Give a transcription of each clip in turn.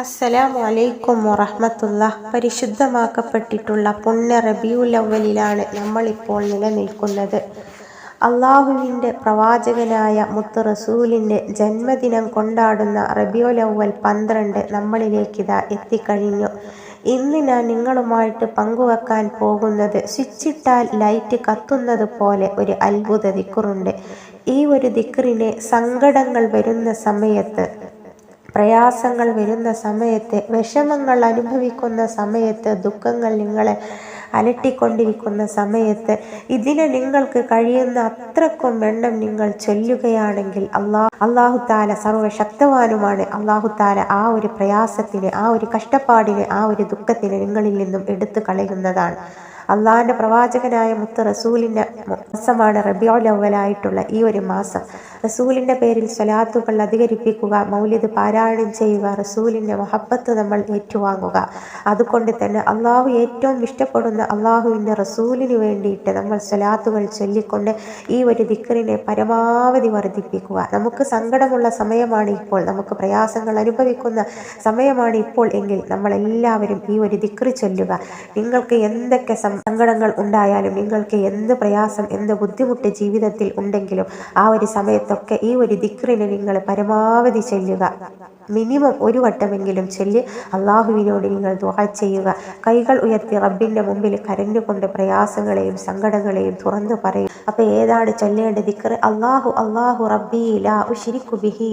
അസ്സലാമു അലൈക്കും വറഹമത്തുള്ള പരിശുദ്ധമാക്കപ്പെട്ടിട്ടുള്ള പുണ്യ റബിയുൽ അവലിലാണ് നമ്മളിപ്പോൾ നിലനിൽക്കുന്നത്. അള്ളാഹുവിന്റെ പ്രവാചകനായ മുത്ത് റസൂലിന്റെ ജന്മദിനം കൊണ്ടാടുന്ന റബിയുൽ അവൽ പന്ത്രണ്ട് നമ്മളിലേക്കിതാ എത്തിക്കഴിഞ്ഞു. ഇന്ന് ഞാൻ നിങ്ങളുമായിട്ട് പങ്കുവെക്കാൻ പോകുന്നത് സ്വിച്ചിട്ടാൽ ലൈറ്റ് കത്തുന്നത് പോലെ ഒരു അത്ഭുത ദിക്കറുണ്ട് ഈ ഒരു ദിക്കറിനെ സങ്കടങ്ങൾ വരുന്ന സമയത്ത് പ്രയാസങ്ങൾ വരുന്ന സമയത്ത് വിഷമങ്ങൾ അനുഭവിക്കുന്ന സമയത്ത് ദുഃഖങ്ങൾ നിങ്ങളെ അലട്ടിക്കൊണ്ടിരിക്കുന്ന സമയത്ത് ഇതിനെ നിങ്ങൾക്ക് കഴിയുന്ന അത്രക്കും എണ്ണം നിങ്ങൾ ചൊല്ലുകയാണെങ്കിൽ അള്ളാഹ് അള്ളാഹുത്താല സർവശക്തവാനുമാണ് അള്ളാഹുത്താല ആ ഒരു പ്രയാസത്തിന് ആ ഒരു കഷ്ടപ്പാടിന് ആ ഒരു ദുഃഖത്തിന് നിങ്ങളിൽ നിന്നും എടുത്തു കളയുന്നതാണ്. അള്ളാഹിന്റെ പ്രവാചകനായ മുത്ത് റസൂലിന്റെ മാസമാണ് റബിയോൽ അവലായിട്ടുള്ള ഈ ഒരു മാസം. റസൂലിന്റെ പേരിൽ സ്വലാത്തുകൾ അധികരിപ്പിക്കുക മൗല്യത് പാരായണം ചെയ്യുക റസൂലിന്റെ മഹബത്ത് നമ്മൾ ഏറ്റുവാങ്ങുക. അതുകൊണ്ട് തന്നെ അള്ളാഹു ഏറ്റവും ഇഷ്ടപ്പെടുന്ന അള്ളാഹുവിന്റെ റസൂലിന് വേണ്ടിയിട്ട് നമ്മൾ സ്വലാത്തുകൾ ചൊല്ലിക്കൊണ്ട് ഈ ഒരു ദിക്കറിനെ പരമാവധി വർദ്ധിപ്പിക്കുക. നമുക്ക് സങ്കടമുള്ള സമയമാണ് ഇപ്പോൾ നമുക്ക് പ്രയാസങ്ങൾ അനുഭവിക്കുന്ന സമയമാണ് ഇപ്പോൾ എങ്കിൽ നമ്മളെല്ലാവരും ഈ ഒരു ദിക്കറി ചൊല്ലുക. നിങ്ങൾക്ക് എന്തൊക്കെ സങ്കടങ്ങൾ ഉണ്ടായാലും നിങ്ങൾക്ക് എന്ത് പ്രയാസം എന്ത് ബുദ്ധിമുട്ട് ജീവിതത്തിൽ ഉണ്ടെങ്കിലും ആ ഒരു സമയത്തൊക്കെ ഈ ഒരു ദിക്റിനെ നിങ്ങൾ പരമാവധി ചെല്ലുക. മിനിമം ഒരു വട്ടമെങ്കിലും ചൊല്ലി. അള്ളാഹുവിനോട് നിങ്ങൾ ദുഹ ചെയ്യുക. കൈകൾ ഉയർത്തി റബ്ബിന്റെ മുമ്പിൽ കരഞ്ഞുകൊണ്ട് പ്രയാസങ്ങളെയും സങ്കടങ്ങളെയും തുറന്നു പറയും. അപ്പോൾ ഏതാണ് ചൊല്ലേണ്ട ദിക്ർ അള്ളാഹു അള്ളാഹു റബ്ബി ലാ ബിഹി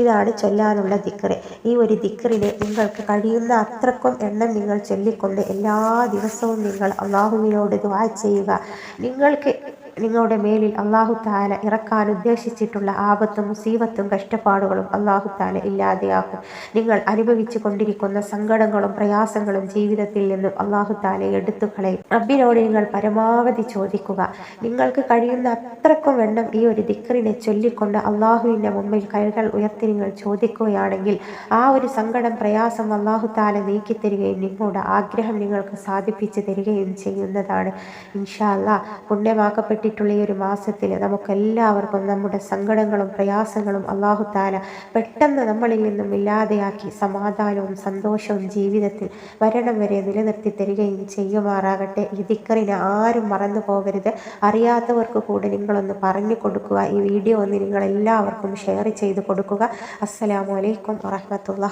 ഇതാണ് ചൊല്ലാനുള്ള ദിക്ർ ഈ ഒരു ദിക്റിനെ നിങ്ങൾക്ക് കഴിയുന്ന അത്രക്കും എണ്ണം നിങ്ങൾ ചൊല്ലിക്കൊണ്ട് എല്ലാ ദിവസവും നിങ്ങൾ അള്ളാഹുവിനോട് ദുആ ചെയ്യുക. നിങ്ങൾക്ക് നിങ്ങളുടെ മേലിൽ അള്ളാഹു താല ഇറക്കാൻ ഉദ്ദേശിച്ചിട്ടുള്ള ആപത്തും മുസീബത്തും കഷ്ടപ്പാടുകളും അള്ളാഹു താല ഇല്ലാതെയാക്കും. നിങ്ങൾ അനുഭവിച്ചു കൊണ്ടിരിക്കുന്ന സങ്കടങ്ങളും പ്രയാസങ്ങളും ജീവിതത്തിൽ നിന്നും അള്ളാഹു താല എടുത്തു കളയും റബ്ബിനോട് നിങ്ങൾ പരമാവധി ചോദിക്കുക. നിങ്ങൾക്ക് കഴിയുന്ന അത്രക്കും വെണ്ണം ഈ ഒരു ദിക്കറിനെ ചൊല്ലിക്കൊണ്ട് അള്ളാഹുവിന്റെ മുമ്പിൽ കൈകൾ ഉയർത്തി നിങ്ങൾ ചോദിക്കുകയാണെങ്കിൽ ആ ഒരു സങ്കടം പ്രയാസം അള്ളാഹു താല നീക്കിത്തരികയും നിങ്ങളുടെ ആഗ്രഹം നിങ്ങൾക്ക് സാധിപ്പിച്ചു തരികയും ചെയ്യുന്നതാണ്. ഇൻഷാല്ല പുണ്യമാക്കപ്പെട്ട പെട്ടിട്ടുള്ള ഈ ഒരു മാസത്തിൽ നമുക്കെല്ലാവർക്കും നമ്മുടെ സങ്കടങ്ങളും പ്രയാസങ്ങളും അള്ളാഹു താല പെട്ടെന്ന് നമ്മളിൽ നിന്നും ഇല്ലാതെയാക്കി സമാധാനവും സന്തോഷവും ജീവിതത്തിൽ വരണം വരെ നിലനിർത്തി തരികയും ചെയ്യുമാറാകട്ടെ. ഈ ദിക്കറിനെ ആരും മറന്നു പോകരുത്. അറിയാത്തവർക്ക് കൂടെ നിങ്ങളൊന്ന് പറഞ്ഞു കൊടുക്കുക. ഈ വീഡിയോ ഒന്ന് നിങ്ങളെല്ലാവർക്കും ഷെയർ ചെയ്ത് കൊടുക്കുക. അസ്സലാമലൈക്കും വറഹമത്തുള്ള